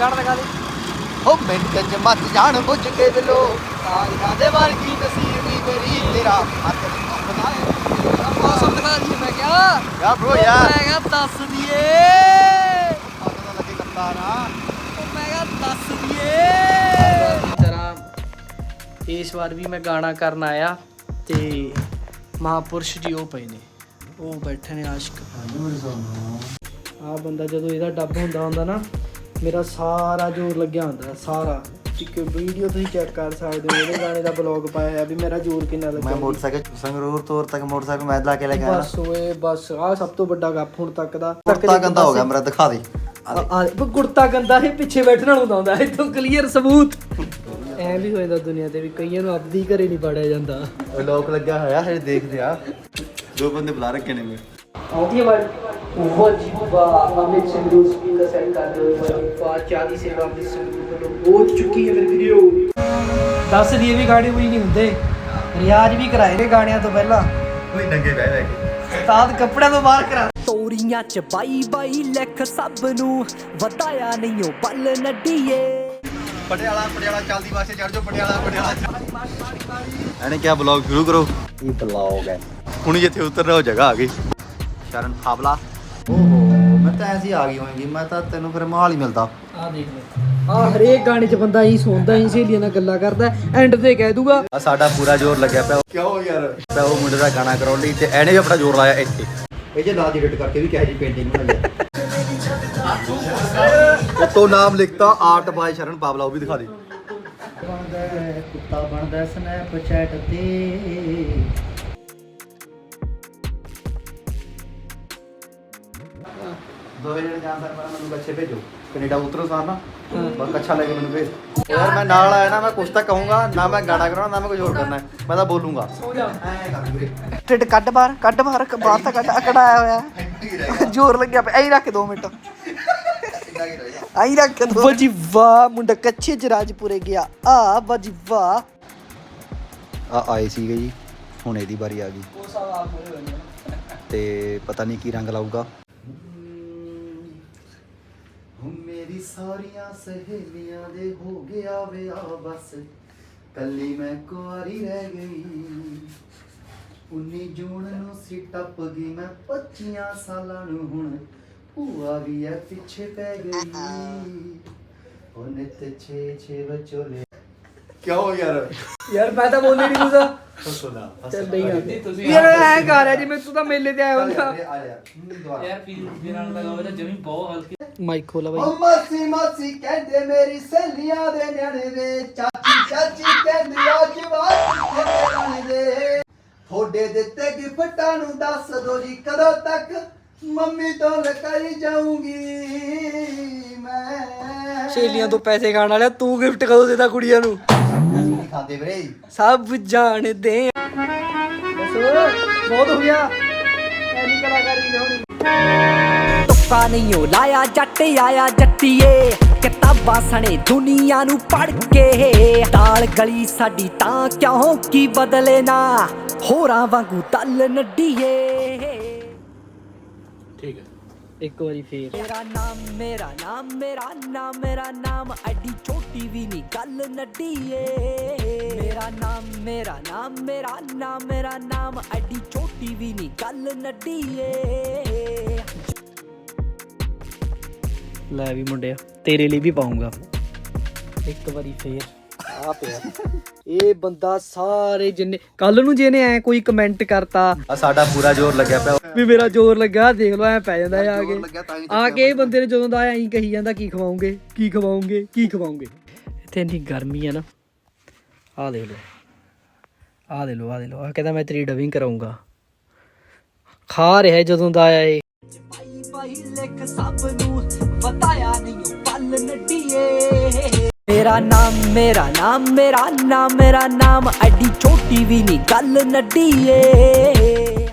ਗਾਣਾ ਲਗਾ ਦੇ ਹੋ ਮਿੰਟ ਚ ਮੱਤ ਜਾਣ ਬੁੱਝ ਕੇ ਦਿਲੋ। ਕਾਲਿਆਂ ਦੇ ਵਰਗੀ ਨਸੀਬ ਦੀ ਮੇਰੀ ਤੇਰਾ ਹੱਥ ਬਣਾਏ ਮੌਸਮ ਦਿਖਾ ਦੀ ਮੈਂ ਕਿਹਾ। ਯਾ ਬ్రో ਯਾਰ? ਮੈਂ ਕਿਹਾ ਦੱਸ ਦੀਏ ਪਤਾ ਲੱਗੇ ਕਰਤਾਰਾ ਉਹ ਮੈਂ ਕਿਹਾ ਦੱਸ ਦੀਏ ਤਰ੍ਹਾਂ ਇਸ ਵਾਰ ਵੀ ਮੈਂ ਗਾਣਾ ਕਰਨ ਆਇਆ ਤੇ ਮਹਾਪੁਰਸ਼ ਜੀ ਉਹ ਪਏ ਨੇ। ਉਹ ਬੈਠੇ ਨੇ ਆਸ਼ਕ। ਆ ਬੰਦਾ ਜਦੋਂ ਇਹਦਾ ਡੱਬ ਹੁੰਦਾ ਹੁੰਦਾ ਨਾ ਮੇਰਾ ਸਾਰਾ ਜ਼ੋਰ ਲੱਗਿਆ ਹੁੰਦਾ ਸਾਰਾ। ਇੱਕ ਵੀਡੀਓ ਤੁਸੀਂ ਚੈੱਕ ਕਰ ਸਕਦੇ ਹੋ ਇਹਦੇ ਗਾਣੇ ਦਾ ਬਲੌਗ ਪਾਇਆ ਹੋਇਆ ਵੀ ਮੇਰਾ ਜ਼ੋਰ ਕਿੰਨਾ ਲੱਗਿਆ। ਮੈਂ ਮੋਟਰਸਾਈਕਲ ਸੰਗਰੂਰ ਤੋਰ ਤੱਕ ਮੋਟਰਸਾਈਕਲ ਮੈਂ ਲਾ ਕੇ ਲੈ ਗਿਆ ਬਸ ਓਏ ਬਸ ਆ ਸਭ ਤੋਂ ਵੱਡਾ ਗੱਪ ਹੁਣ ਤੱਕ ਦਾ। ਕੁਰਤਾ ਗੰਦਾ ਹੋ ਗਿਆ ਮੇਰਾ ਦਿਖਾ ਦੇ। ਆ ਗੁੜਤਾ ਗੰਦਾ ਹੈ ਪਿੱਛੇ ਬੈਠਣਾ ਹੁੰਦਾ ਹੁੰਦਾ ਇਥੋਂ ਕਲੀਅਰ ਸਬੂਤ। ਐ ਵੀ ਹੋ ਜਾਂਦਾ ਦੁਨੀਆ ਤੇ ਵੀ ਕਈਆਂ ਨੂੰ ਆਪਦੀ ਘਰੇ ਨਹੀਂ ਵੜਿਆ ਜਾਂਦਾ। ਲੋਕ ਲੱਗਿਆ ਹੋਇਆ ਹਜੇ ਦੇਖਦੇ ਆ। ਦੋ ਬੰਦੇ ਬੁਲਾ ਰੱਖੇ ਨੇ ਮੈਂ ਆਉਂਦੀ ਹੈ ਬਾ ਅਮਿਤ ਸਿੰਘ ਨੂੰ ਸਪੀਕਰ ਸੈੱਟ ਕਰ ਦਿਓ ਬਾਤ ਚਾਦੀ ਸੇਵਾ ਅਮਿਤ ਸਿੰਘ ਵੱਲੋਂ ਪਹੁੰਚ ਚੁੱਕੀ ਹੈ ਮੇਰੀ ਵੀਡੀਓ ਦੱਸ ਦੀ ਵੀ ਗਾਣੇ ਕੋਈ ਨਹੀਂ ਹੁੰਦੇ। ਰਿਆਜ਼ ਵੀ ਕਰਾਏ ਨੇ ਗਾਣਿਆਂ ਤੋਂ ਪਹਿਲਾਂ। ਕੋਈ ਨੰਗੇ ਬਹਿ ਬਹਿ ਕੇ? ਉਸਤਾਦ ਕੱਪੜਿਆਂ ਤੋਂ ਬਾਹਰ ਕਰਾ ਤੋਰੀਆਂ ਚ ਬਾਈ ਬਾਈ ਲਿਖ ਸਭ ਨੂੰ। ਵਧਾਇਆ ਨਹੀਂ ਉਹ ਬੱਲ ਨੱਡੀਏ। ਪਟਿਆਲਾ ਪਟਿਆਲਾ ਚੱਲਦੀ ਵਾਸਤੇ ਚੜ ਜਾਓ ਪਟਿਆਲਾ ਪਟਿਆਲਾ ਇਹਨੇ ਕਿਹਾ ਬਲੌਗ ਸ਼ੁਰੂ ਕਰੋ? ਇਹ ਬਲੌਗ ਹੈ? ਹੁਣ ਜਿੱਥੇ ਉਤਰਨਾ ਉਹ ਜਗ੍ਹਾ ਆ ਗਈ। ਸ਼ਰਨ ਫਾਬਲਾ। ਓਹੋ ਮੈਂ ਤਾਂ ਐਸੀ ਆ ਗਈ ਹੋਏਗੀ ਮੈਂ ਤਾਂ ਤੈਨੂੰ ਫਿਰ ਮਾਹੌਲ ਹੀ ਮਿਲਦਾ। ਆ ਦੇਖ ਲੈ। ਆ ਹਰੇਕ ਗਾਣੇ 'ਚ ਬੰਦਾ ਹੀ ਸੌਂਦਾ ਹੀ ਸਹੇਲੀਆਂ ਨਾਲ ਗੱਲਾਂ ਕਰਦਾ ਐਂਡ ਤੇ ਕਹਿ ਦੂਗਾ। ਆ ਸਾਡਾ ਪੂਰਾ ਜ਼ੋਰ ਲੱਗਿਆ ਪਿਆ। ਕਿਉਂ ਯਾਰ? ਪਿਆ ਉਹ ਮੁੰਡੇ ਦਾ ਗਾਣਾ ਕਰਾਉਣ ਲਈ ਤੇ ਇਹਨੇ ਵੀ ਆਪਣਾ ਜ਼ੋਰ ਲਾਇਆ ਇੱਥੇ। ਇਹ ਜੇ ਲਾ ਦੀ ਐਡਿਟ ਕਰਕੇ ਵੀ ਕਿਹੋ ਜੀ ਪੇਂਟਿੰਗ ਬਣਾਈ ਹੈ ਤੋ ਨਾਮ ਲਿਖਤਾ ਆਰਟ ਬਾਈ ਸ਼ਰਨ ਪਾਵਲਾ ਉਹ ਵੀ ਦਿਖਾ ਦੇ। ਬਣਦਾ ਕੁੱਤਾ ਬਣਦਾ ਸਨੈਪਚੈਟ ਤੇ। ਦੋਵੇਂ ਜਣੇ ਜਾਣ ਸਰ ਮੈਨੂੰ ਕੱਛੇ ਭੇਜੋ। ਕੈਨੇਡਾ ਉਤਰੋ ਸਾਰ ਨਾ ਬਸ ਕੱਛਾ ਲੈ ਕੇ ਮੈਨੂੰ ਭੇਜ ਯਾਰ ਮੈਂ ਨਾਲ ਆਇਆ ਨਾ ਮੈਂ ਕੁਛ ਤਾਂ ਕਹੂੰਗਾ ਨਾ ਮੈਂ ਗਾਣਾ ਕਰਾਉਣਾ ਨਾ ਮੈਂ ਕੁਝ ਹੋਰ ਕਰਨਾ। ਮੈਂ ਤਾਂ ਬੋਲੂੰਗਾ। ਐਂ ਕਰ ਵੀਰੇ। ਢਿੱਡ ਕੱਢ ਬਾਹਰ ਕੱਢ ਬਾਹਰ ਬਾਹਰ ਤਾਂ ਕੱਢ ਅਕੜਾਇਆ ਹੋਇਆ। ਜ਼ੋਰ ਲੱਗਿਆ ਪਿਆ। ਐਂ ਰੱਖ 2 ਮਿੰਟ। ਐਂ ਰੱਖ ਦੋ ਬਾਜੀ ਵਾਹ ਮੁੰਡਾ ਕੱਚੇ ਚ ਰਾਜਪੁਰੇ ਗਿਆ। ਆ ਬਾਜੀ ਵਾਹ। ਆ ਆਏ ਸੀਗੇ ਜੀ। ਹੁਣ ਇਹਦੀ ਵਾਰੀ ਆ ਗਈ। ਤੇ ਪਤਾ ਨਹੀਂ ਕੀ ਰੰਗ ਲਾਊਗਾ ਹੁਣ ਮੇਰੀ ਸਾਰੀਆਂ ਸਹੇਲੀਆਂ ਦੇ ਹੋ ਗਿਆ ਵਿਆਹ ਬਸ। ਕੱਲੀ ਮੈਂ ਕੁਆਰੀ ਰਹਿ ਗਈ। 19 ਜੂਨ ਨੂੰ ਸੀ ਟੱਪ ਗਈ ਮੈਂ 25 ਸਾਲਾਂ ਨੂੰ ਹੁਣ। ਭੂਆ ਵੀ ਐ ਪਿੱਛੇ ਪੈ ਗਈ। ਉਹਨੇ ਤੇ ਛੇ ਛੇ ਵਿਚੋਲੇ ਕਿਉਂ ਯਾਰ? ਯਾਰ ਮੈਂ ਤਾਂ ਬੋਲੇ ਨਹੀਂ ਕੁਦਾ ਸੁਣਾ ਚੱਲ ਨਹੀਂ ਆਉਂਦੀ ਤੁਸੀਂ ਯਾਰ ਐਂ ਕਰ ਰਿਹਾ ਜਿਵੇਂ ਤੂੰ ਤਾਂ ਮੇਲੇ ਤੇ ਆਇਆ ਹੁੰਦਾ। ਯਾਰ ਮਾਈਕ ਖੋਲਾ ਬਾਈ। ਓ ਮਾਸੀ ਮਾਸੀ ਕਹਿੰਦੇ ਮੇਰੀ ਸਹੇਲੀਆਂ ਦੇ ਨਿਆਣੇ ਵੇ ਚਾਚੀ ਚਾਚੀ ਕਹਿੰਦੀ ਆ ਜਵਾਨ ਦੇ ਥੋੜੇ ਦਿੱਤੇ ਗਿਫਟਾਂ ਨੂੰ ਦੱਸ ਦੋ ਜੀ ਕਦੋਂ ਤੱਕ ਮੰਮੀ ਤੋਂ ਲਕਾਈ ਜਾਊਂਗੀ। ਮੈਂ ਸ਼ੇਲੀਆਂ ਤੋਂ ਪੈਸੇ ਖਾਣ ਵਾਲਿਆ ਤੂੰ ਗਿਫਟ ਕਦੋਂ ਦੇਦਾ ਕੁੜੀਆਂ ਨੂੰ? ਖਾਂਦੇ ਵੀਰੇ। ਸਭ ਜਾਣਦੇ ਆ। ਬਸ ਬਹੁਤ ਹੋ ਗਿਆ। ਐਨੀ ਕਲਾਕਾਰੀ ਨਹੀਂ ਹੋਣੀ। ਤੁੱਕਾ ਨਹੀਂ ਉਹ ਲਾਇਆ ਜੱਟ ਆਇਆ ਜੱਟੀਏ। ਕਿਤਾਬਾਂ ਸਣੇ ਦੁਨੀਆ ਨੂੰ ਪੜ ਕੇ। ਦਾਲ ਗਲੀ ਸਾਡੀ ਤਾਂ ਕਿਉਂ ਕੀ ਬਦਲੇ ਨਾ? ਹੋਰਾਂ ਵਾਂਗੂ ਤਲ ਨੱਡੀਏ ਇੱਕ ਵਾਰੀ ਫੇਰ ਮੇਰਾ ਨਾਮ ਮੇਰਾ ਨਾਮ ਮੇਰਾ ਨਾਮ ਮੇਰਾ ਨਾਮ ਐਡੀ ਛੋਟੀ ਵੀ ਨਹੀਂ ਗੱਲ ਨੱਡੀਏ ਮੇਰਾ ਨਾਮ ਮੇਰਾ ਨਾਮ ਮੇਰਾ ਨਾਮ ਮੇਰਾ ਨਾਮ ਐਡੀ ਛੋਟੀ ਵੀ ਨਹੀਂ ਗੱਲ ਨੱਡੀਏ ਲੈ ਵੀ ਮੁੰਡਿਆ ਤੇਰੇ ਲਈ ਵੀ ਪਾਉਂਗਾ ਇੱਕ ਵਾਰੀ ਫੇਰ ਆ ਪਿਆ। ਇਹ ਬੰਦਾ ਸਾਰੇ ਜਿੰਨੇ ਕੱਲ ਨੂੰ ਜਿਹਨੇ ਐ ਕੋਈ ਕਮੈਂਟ ਕਰਤਾ ਆ ਸਾਡਾ ਪੂਰਾ ਜ਼ੋਰ ਲੱਗਿਆ ਪਿਆ। ਵੀ ਮੇਰਾ ਜ਼ੋਰ ਲੱਗਾ ਦੇਖ ਲਓ ਐ ਪੈ ਜਾਂਦਾ ਆ ਕੇ। ਆ ਕੇ ਇਹ ਬੰਦੇ। ਨੇ ਜਦੋਂ ਦਾ ਐਂ ਕਹੀ ਜਾਂਦਾ ਕੀ ਖਵਾਉਂਗੇ ਕੀ ਖਵਾਉਂਗੇ ਕੀ ਖਵਾਉਂਗੇ ਇੱਥੇ ਇੰਨੀ ਗਰਮੀ ਆ ਨਾ। ਆ ਦੇਖ ਲਓ। ਆ ਦੇ ਲਓ ਆ ਦੇ ਲਓ। ਆ ਕਹਿੰਦਾ ਮੈਂ ਤੇਰੀ ਡਬਿੰਗ ਕਰਾਉਂਗਾ ਖਾ ਰਿਹਾ ਜਦੋਂ ਦਾ ਆਇਆ ਇਹ। ਬਾਈ ਬਾਈ ਲਿਖ ਸਭ ਨੂੰ ਵਧਾਇਆ ਨਹੀਂ ਪਲ ਨੱਡੀਏ ਮੇਰਾ ਨਾਮ ਮੇਰਾ ਨਾਮ ਮੇਰਾ ਨਾਮ ਮੇਰਾ ਨਾਮ ਐਡੀ ਛੋਟੀ ਵੀ ਨਹੀਂ ਗੱਲ ਏ